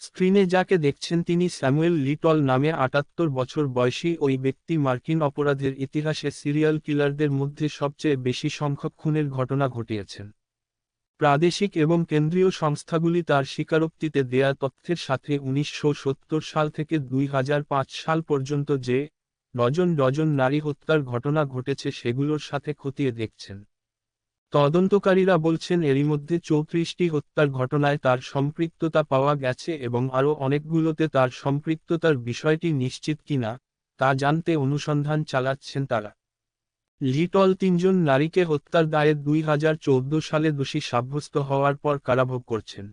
স্ক্রিনে যাকে দেখছেন তিনি স্যামুয়েল লিটল নামে আটাত্তর বছর বয়সী ওই ব্যক্তি মার্কিন অপরাধের ইতিহাসে সিরিয়াল কিলারদের মধ্যে সবচেয়ে বেশি সংখ্যক খুনের ঘটনা ঘটিয়েছেন। প্রাদেশিক এবং কেন্দ্রীয় সংস্থাগুলি তার স্বীকারোক্তিতে দেয়া তথ্যের সাথে উনিশশো সত্তর সাল থেকে দুই হাজার পাঁচ সাল পর্যন্ত যে ডজন ডজন নারী হত্যার ঘটনা ঘটেছে সেগুলোর সাথে খতিয়ে দেখছেন। তদন্তকারীরা বলছেন এরই মধ্যে চৌত্রিশটি হত্যার ঘটনায় তার সম্পৃক্ততা পাওয়া গেছে এবং আরও অনেকগুলোতে তার সম্পৃক্ততার বিষয়টি নিশ্চিত কিনা, তা জানতে অনুসন্ধান চালাচ্ছেন তারা। লিটল তিনজন নারীকে হত্যার দায়ে দুই হাজার চৌদ্দ সালে দোষী সাব্যস্ত হওয়ার পর কারাভোগ করছেন।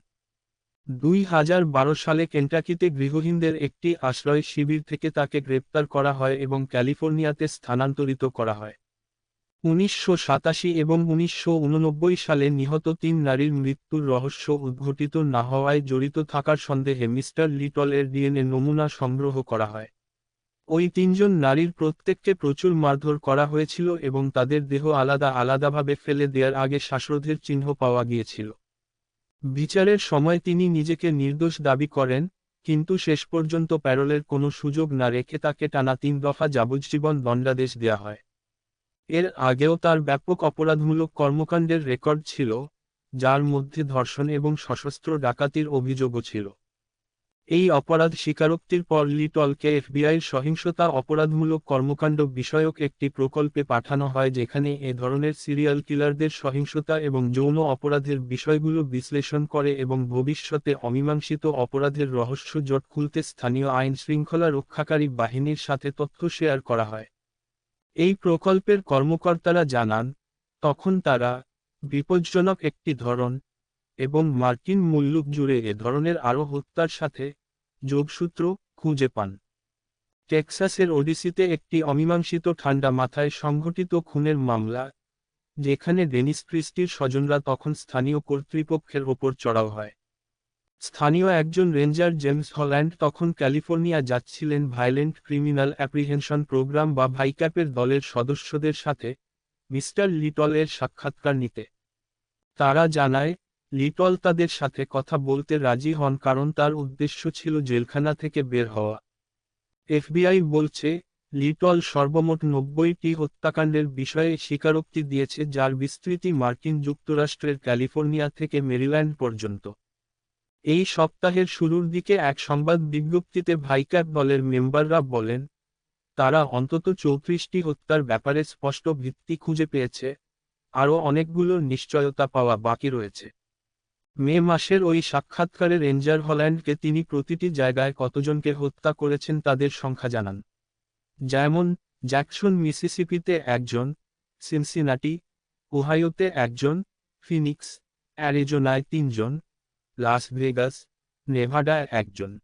দুই হাজার বারো সালে কেন্টাকিতে গৃহহীনদের একটি আশ্রয় শিবির থেকে তাকে গ্রেপ্তার করা হয় এবং ক্যালিফোর্নিয়াতে স্থানান্তরিত করা হয়। উনিশশো সাতাশি এবং উনিশশো উননব্বই সালে নিহত তিন নারীর মৃত্যুর রহস্য উদ্ঘটিত না হওয়ায় জড়িত থাকার সন্দেহে মিস্টার লিটল এর ডিএনএ নমুনা সংগ্রহ করা হয়। ওই তিনজন নারীর প্রত্যেককে প্রচুর মারধর করা হয়েছিল এবং তাদের দেহ আলাদা আলাদাভাবে ফেলে দেওয়ার আগে শ্বাসরোধের চিহ্ন পাওয়া গিয়েছিল। বিচারের সময় তিনি নিজেকে নির্দোষ দাবি করেন, কিন্তু শেষ পর্যন্ত প্যারোলের কোনো সুযোগ না রেখে তাকে টানা তিন দফা যাবজ্জীবন দণ্ডাদেশ দেয়া হয়। এর আগেও তার ব্যাপক অপরাধমূলক কর্মকাণ্ডের রেকর্ড ছিল, যার মধ্যে ধর্ষণ এবং সশস্ত্র ডাকাতির অভিযোগও ছিল। এই অপরাধ স্বীকারোক্তির পর লিটলকে এফবিআইয়ের সহিংসতা অপরাধমূলক কর্মকাণ্ড বিষয়ক একটি প্রকল্পে পাঠানো হয় যেখানে এ ধরনের সিরিয়াল কিলারদের সহিংসতা এবং যৌন অপরাধের বিষয়গুলো বিশ্লেষণ করে এবং ভবিষ্যতে অমীমাংসিত অপরাধের রহস্য জট খুলতে স্থানীয় আইন শৃঙ্খলা রক্ষাকারী বাহিনীর সাথে তথ্য শেয়ার করা হয়। এই প্রকল্পের কর্মকর্তারা জানান, তখন তারা, বিপজ্জনক একটি ধরন, এবং মার্কিন মুল্লুক জুড়ে এ ধরনের আরও হত্যার সাথে যোগসূত্র খুঁজে পান। টেক্সাসের ওডিসিতে একটি অমীমাংসিত ঠান্ডা মাথায় সংঘটিত খুনের মামলা, যেখানে ডেনিস ক্রিস্টির স্বজনরা তখন স্থানীয় কর্তৃপক্ষের ওপর চড়াও হয়। স্থানীয় একজন রেঞ্জার জেমস হল্যান্ড তখন ক্যালিফোর্নিয়া যাচ্ছিলেন ভায়োলেন্ট ক্রিমিনাল অ্যাপ্রিহেনশন প্রোগ্রাম বা ভাইক্যাপের দলের সদস্যদের সাথে মিস্টার লিটলের সাক্ষাৎকার নিতে। তারা জানায়, লিটল তাদের সাথে কথা বলতে রাজি হন কারণ তার উদ্দেশ্য ছিল জেলখানা থেকে বের হওয়া। এফবিআই বলছে, লিটল সর্বমোট নব্বইটি হত্যাকাণ্ডের বিষয়ে স্বীকারোক্তি দিয়েছে যার বিস্তৃতি মার্কিন যুক্তরাষ্ট্রের ক্যালিফোর্নিয়া থেকে মেরিল্যান্ড পর্যন্ত। এই সপ্তাহের শুরুর দিকে এক সংবাদ বিজ্ঞপ্তিতে ভাইক্যাপ দলের মেম্বাররা বলেন, তারা অন্তত চৌত্রিশটি হত্যার ব্যাপারে স্পষ্ট ভিত্তি খুঁজে পেয়েছে, আরও অনেকগুলোর নিশ্চয়তা পাওয়া বাকি রয়েছে। মে মাসের ওই সাক্ষাৎকারে রেঞ্জার হল্যান্ডকে তিনি প্রতিটি জায়গায় কতজনকে হত্যা করেছেন তাদের সংখ্যা জানান। যেমন, জ্যাকসন মিসিসিপিতে একজন, সিনসিনাটি, ওহাইওতে একজন, ফিনিক্স, অ্যারিজোনায় তিনজন লাস ভেগাস নেভাডায় একজন।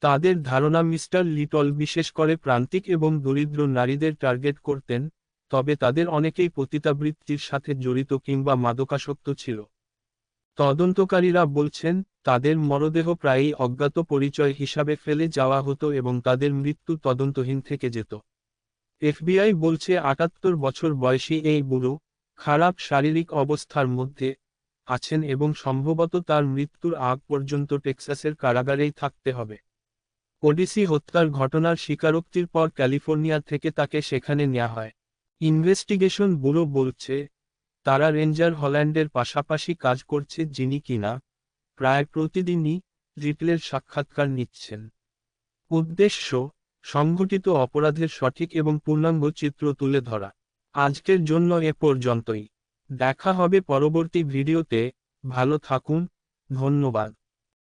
তাদের ধারণা মিস্টার লিটল বিশেষ করে প্রান্তিক এবং দরিদ্র নারীদের টার্গেট করতেন, তবে তাদের অনেকেই পতিতাবৃত্তির সাথে জড়িত কিংবা মাদকাসক্ত ছিল। তদন্তকারীরা বলছেন, তাদের মরদেহ প্রায়ই অজ্ঞাত পরিচয় হিসাবে ফেলে যাওয়া হতো এবং তাদের মৃত্যু তদন্তহীন থেকে যেত। এফবিআই বলছে, আটাত্তর বছর বয়সী এই বুড়ো, খারাপ শারীরিক অবস্থার মধ্যে আছেন এবং সম্ভবত তার মৃত্যুর আগ পর্যন্ত টেক্সাসের কারাগারেই থাকতে হবে। ওডিসি হত্যার ঘটনার স্বীকারোক্তির পর ক্যালিফোর্নিয়া থেকে তাকে সেখানে নেওয়া হয়। ইনভেস্টিগেশন ব্যুরো বলছে, তারা রেঞ্জার হল্যান্ডের পাশাপাশি কাজ করছে যিনি কিনা, প্রায় প্রতিদিনই রিটলের সাক্ষাৎকার নিচ্ছেন। উদ্দেশ্য, সংঘটিত অপরাধের সঠিক এবং পূর্ণাঙ্গ চিত্র তুলে ধরা। আজকের জন্য এ পর্যন্তই। দেখা হবে পরবর্তী ভিডিওতে ভালো থাকুন ধন্যবাদ।